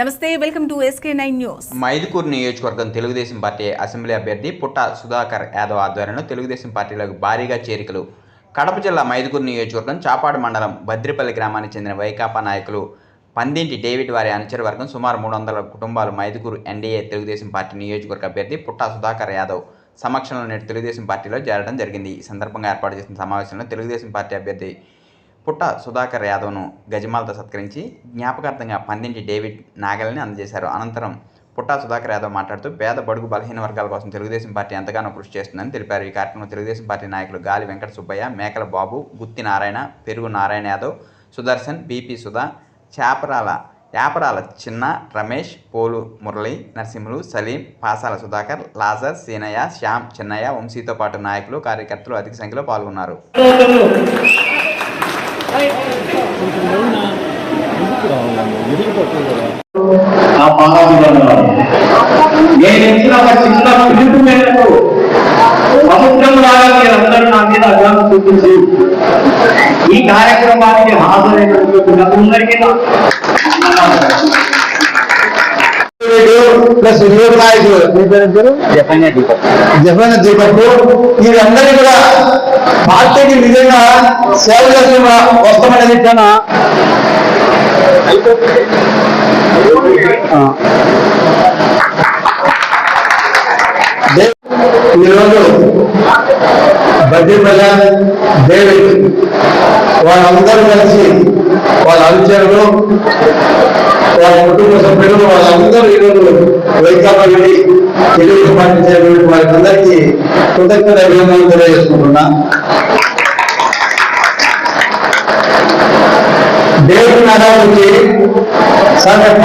నమస్తే welcome to SK nine news. Mydukur నియోజకవర్గం Telugu Desam party assembly అభ్యర్థి పుట్ట సుధాకర్ యాదవ్ ఆధ్వర్యంలో తెలుగుదేశం పార్టీలకు భారీగా చేరికలు. కడప జిల్లా మైదుకూరు నియోజకవర్గం చాపాడు మండలం బద్రిపల్లి గ్రామానికి చెందిన వైకాపా నాయకులు పందింటి డేవిడ్ వారి అనుచరవర్గం సుమారు మూడు వందల కుటుంబాలు మైదుకూరు ఎన్డీఏ తెలుగుదేశం పార్టీ నియోజకవర్గ అభ్యర్థి పుట్ట సుధాకర్ యాదవ్ సమక్షంలో నేడు తెలుగుదేశం పార్టీలో చేరడం జరిగింది. ఈ సందర్భంగా ఏర్పాటు చేసిన సమావేశంలో తెలుగుదేశం పార్టీ అభ్యర్థి పుట్ట సుధాకర్ యాదవ్ను గజమాలతో సత్కరించి జ్ఞాపకార్థంగా పందింటి డేవిడ్ నాగల్ని అందజేశారు. అనంతరం పుట్ట సుధాకర్ యాదవ్ మాట్లాడుతూ పేద బడుగు బలహీన వర్గాల కోసం తెలుగుదేశం పార్టీ ఎంతగానో కృషి చేస్తుందని తెలిపారు. ఈ కార్యక్రమంలో తెలుగుదేశం పార్టీ నాయకులు గాలి వెంకట సుబ్బయ్య మేకల బాబు గుత్తి నారాయణ పెరుగు నారాయణ యాదవ్ సుదర్శన్ బీపీ సుధా చేపరాల యాపరాల చిన్న రమేష్ పోలు మురళి నరసింహులు సలీం పాసాల సుధాకర్ లాజర్ సీనయ్య శ్యామ్ చిన్నయ్య వంశీతో పాటు నాయకులు కార్యకర్తలు అధిక సంఖ్యలో పాల్గొన్నారు. ఆ పాదాభివందనాలు నేను ఇచ్చిన ఒక చిన్న పిలుపు మేరకు సముద్రం లాగా మీరందరూ నా మీద అభిమానం చూపించి ఈ కార్యక్రమానికి హాజరైనటువంటి అందరికీ ప్లస్ యువ నాయకులు మీ పేరు పేరు? జపన దీపక్. వీరందరినీ కూడా పార్టీకి నిజంగా సేవ చేస్తున్న ఈరోజు చాలా ఈరోజు బడ్డీపల్ల డేవిడ్ వాళ్ళందరూ కలిసి వాళ్ళ అనుచరులు వాళ్ళ కుటుంబ సభ్యులు వాళ్ళందరూ ఈరోజు వైకాపా వెళ్ళి తెలుగు పార్టీ వారికి అందరికీ కృతజ్ఞత అభినందనలు తెలియజేసుకుంటున్నా. ना मुझे सर